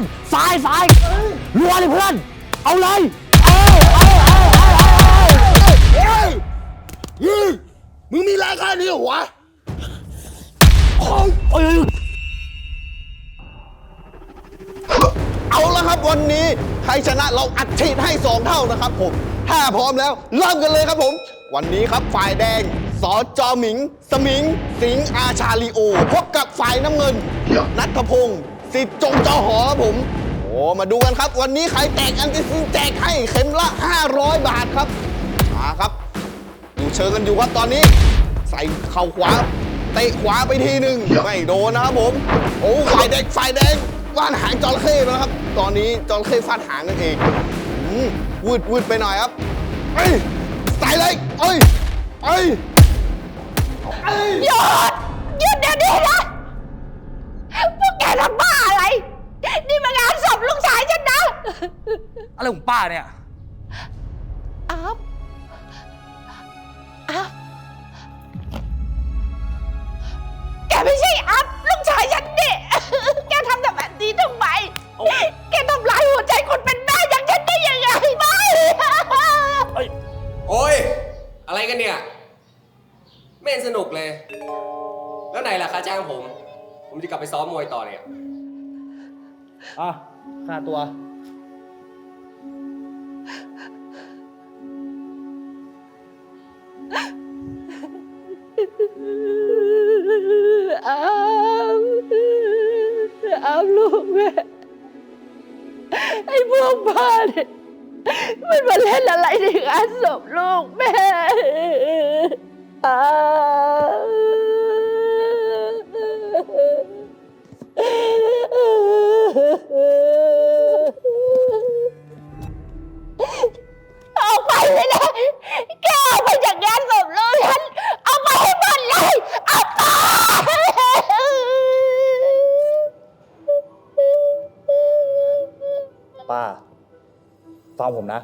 อนซ้ายซ้ายรัวเลยเพื่อน เอาเลยเอาเอาเอาเอาเอาเฮ้ยอืมมึงมีแรงแค่นี้เหรอวะโอ้ยโอ้ยเอาละครับวันนี้ใครชนะเราอัดฉีดให้สองเท่านะครับผม ถ้าพร้อมแล้วเริ่มกันเลยครับผม วันนี้ครับฝ่ายแดงสอจอหมิง สมิง สิงอาชาลีโอ พบกับฝ่ายน้ำเงินนัทพงศ์ สิทธิ์จงจอหอครับผม โอ้มาดูกันครับ วันนี้ใครแตกอันติซินแจกให้เข็มละ 500 บาทครับมาครับดูเชิงกันอยู่ครับตอนนี้ ใส่เข่าขวาเตะขวาไปทีหนึ่งไม่โดนนะครับผม โอ้ฝ่ายแดงฝ่ายแดงฟาดหางจระเข้ไปแล้วครับ ตอนนี้จระเข้ฟาดหางนั่นเองอืมวืดวืดไปหน่อยครับเอ้ยใส่เลยเอ้ยเอ้ยเอ้ย หยุดหยุดเดี๋ยวนี้นะ พวกแกทำบ้าอะไร นี่มางานศพลูกชายฉันนะ อะไรของป้าเนี่ย อัพอัพแกไม่ใช่อัพลูกชายฉันนี่แกทำแบบนี้ทำไมแกทำร้ายหัวใจคนเป็นแม่อย่างฉันได้ยังไงไม่ โอ้ย อะไรกันเนี่ย ไม่เห็นสนุกเลย แล้วไหนล่ะค่าจ้างผม ผมจะกลับไปซ้อมมวยต่อเนี่ย อะค่าตัว มันมาเล่นอะไรในงานศพลูกแม่อัพออกไปเลยนะแกออกไปจากงานศพลูกฉันเอาไปให้หมดเลยเอาไป ป้า ฟังผมนะ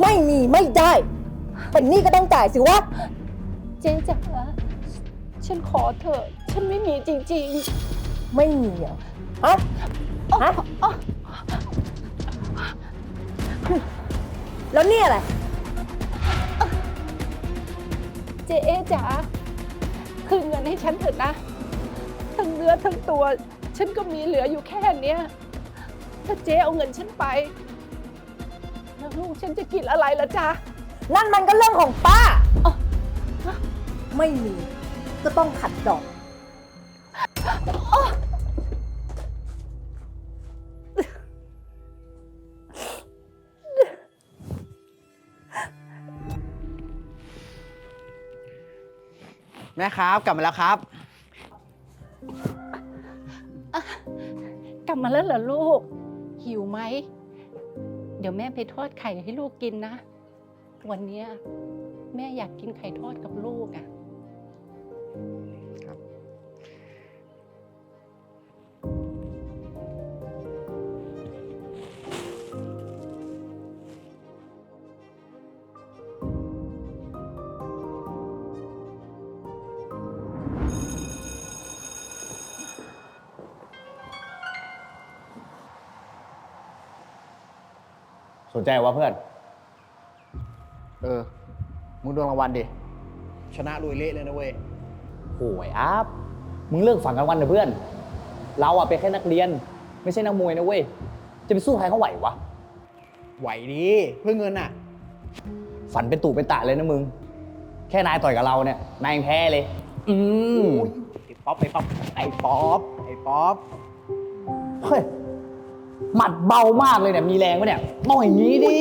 ไม่มีไม่ได้ เป็นหนี้ก็ต้องจ่ายสิวะ เจ๊จ๋าฉันขอเถอะฉันไม่มีจริงไม่มีเหรอฮะฮะแล้วนี่อะไร ๆ เจ๊จ๋าคืนเงินให้ฉันเถอะนะ ทั้งเนื้อทั้งตัว ฉันก็มีเหลืออยู่แค่เนี้ย ถ้าเจ๊เอาเงินฉันไป แล้วลูกฉันจะกินอะไรล่ะจ๊ะ นั่นมันก็เรื่องของป้า ไม่มี ก็ต้องขัดดอก แม่ครับ กลับมาแล้วครับ กลับมาแล้วเหรอลูก หิวไหม เดี๋ยวแม่ไปทอดไข่ให้ลูกกินนะ วันนี้แม่อยากกินไข่ทอดกับลูกอะ สนใจวะเพื่อน เออ มึงโดนรางวัลดิ ชนะลุยเละเลยนะเว้ย โหยอัพมึงเลิกฝันกลางวันเถอะเพื่อน เราอะเป็นแค่นักเรียน ไม่ใช่นักมวยนะเว้ย จะไปสู้ใครเขาไหววะ ไหวดีเพื่อเงินอะ ฝันเป็นตู่เป็นตะเลยนะมึง แค่นายต่อยกับเราเนี่ย นายยังแพ้เลย อืมไอ้ป๊อปไอ้ป๊อปไอ้ป๊อปไอ้ป๊อป เฮ้ย หมัดเบามากเลยเนี่ย มีแรงปะเนี่ยต้องอย่างนี้ดิ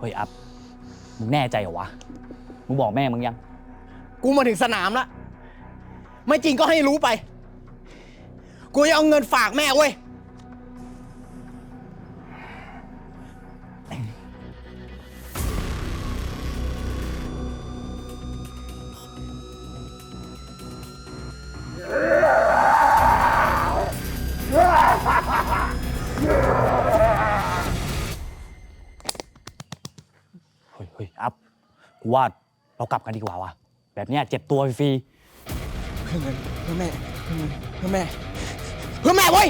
เฮ้ยอัพ มึงแน่ใจเหรอวะ มึงบอกแม่มึงยัง กูมาถึงสนามละ ไม่จริงก็ให้รู้ไป กูจะเอาเงินฝากแม่เว้ย ว่าเรากลับกันดีกว่าวะแบบเนี้ยเจ็บตัวฟรีเพื่อเงินเพื่อแม่เพื่อเงินเพื่อแม่ เพื่อแม่เว้ย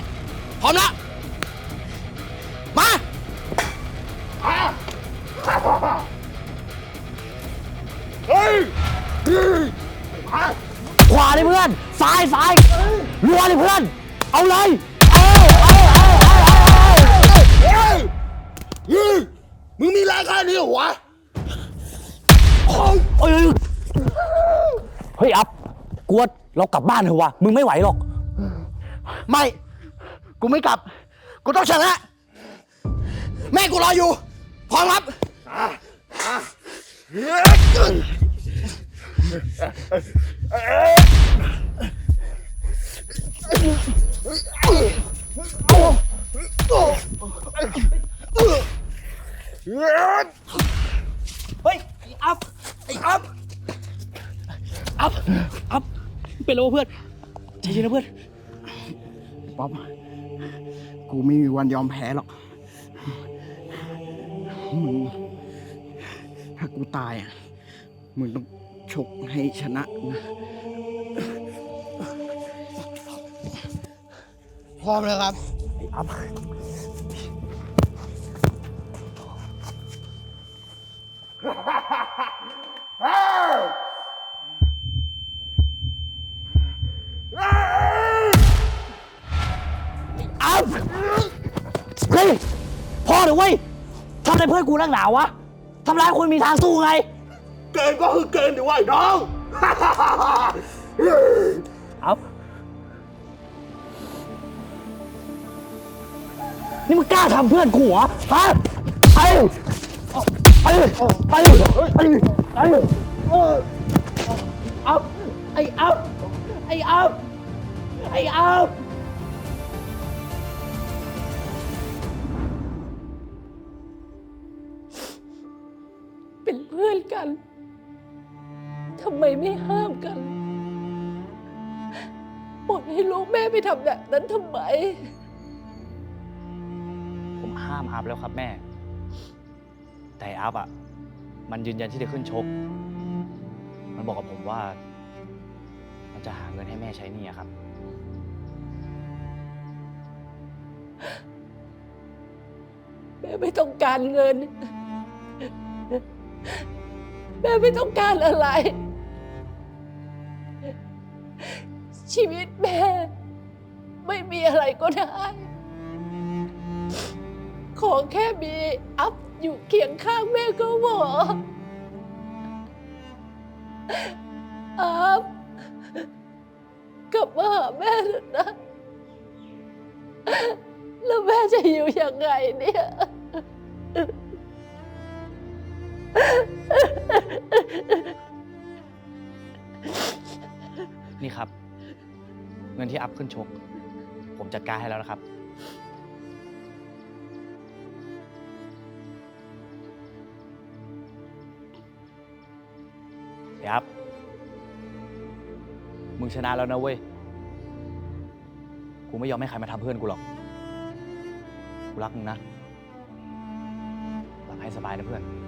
พร้อมแล้ว อัพกวดเรากลับบ้านเถอะวะมึงไม่ไหวหรอก ไม่ กูไม่กลับ กูต้องชนะ แม่กูรออยู่ พร้อมครับเฮ้ยไอ้อัพไอ้อัพ อัพอัพเป็นแล้ววะเพื่อนใจเย็นนะเพื่อนป๊อปกูไม่มีวันยอมแพ้หรอกมึงถ้ากูตายอะมึงต้องชกให้ชนะนะพร้อมแล้วครับอัพอั เถอะเว้ยทำอะไรเพื่อนกูนักหนาวะทำร้ายคนมีทางสู้ไง เกินก็คือเกินดิวะไอ้น้องอัพนี่มึงกล้าทำเพื่อนกูเหรอฮะไปไปไปไปไปอัพไอ้อัพไอ้อัพไอ้อัพ เป็นเพื่อนกันทำไมไม่ห้ามกันปล่อยให้ลูกแม่ไปทำแบบนั้นทำไม ผมห้ามอัพแล้วครับแม่ แต่อัพอะ มันยืนยันที่จะขึ้นชก มันบอกกับผมว่า มันจะหาเงินให้แม่ใช้หนี่อะครับ แม่ไม่ต้องการเงิน แม่ไม่ต้องการอะไร ชีวิตแม่ ไม่มีอะไรก็ได้ ขอแค่มีอัพอยู่เคียงข้างแม่ก็พออัพกลับมาหาแม่เถอะนะ แล้วแม่จะอยู่ยังไงเนี่ย อัพขึ้นชก ผมจัดการให้แล้วนะครับ เดี๋ยวอัพมึงชนะแล้วนะเว้ย กูไม่ยอมให้ใครมาทำเพื่อนกูหรอก กูรักมึงนะ หลับให้สบายนะเพื่อน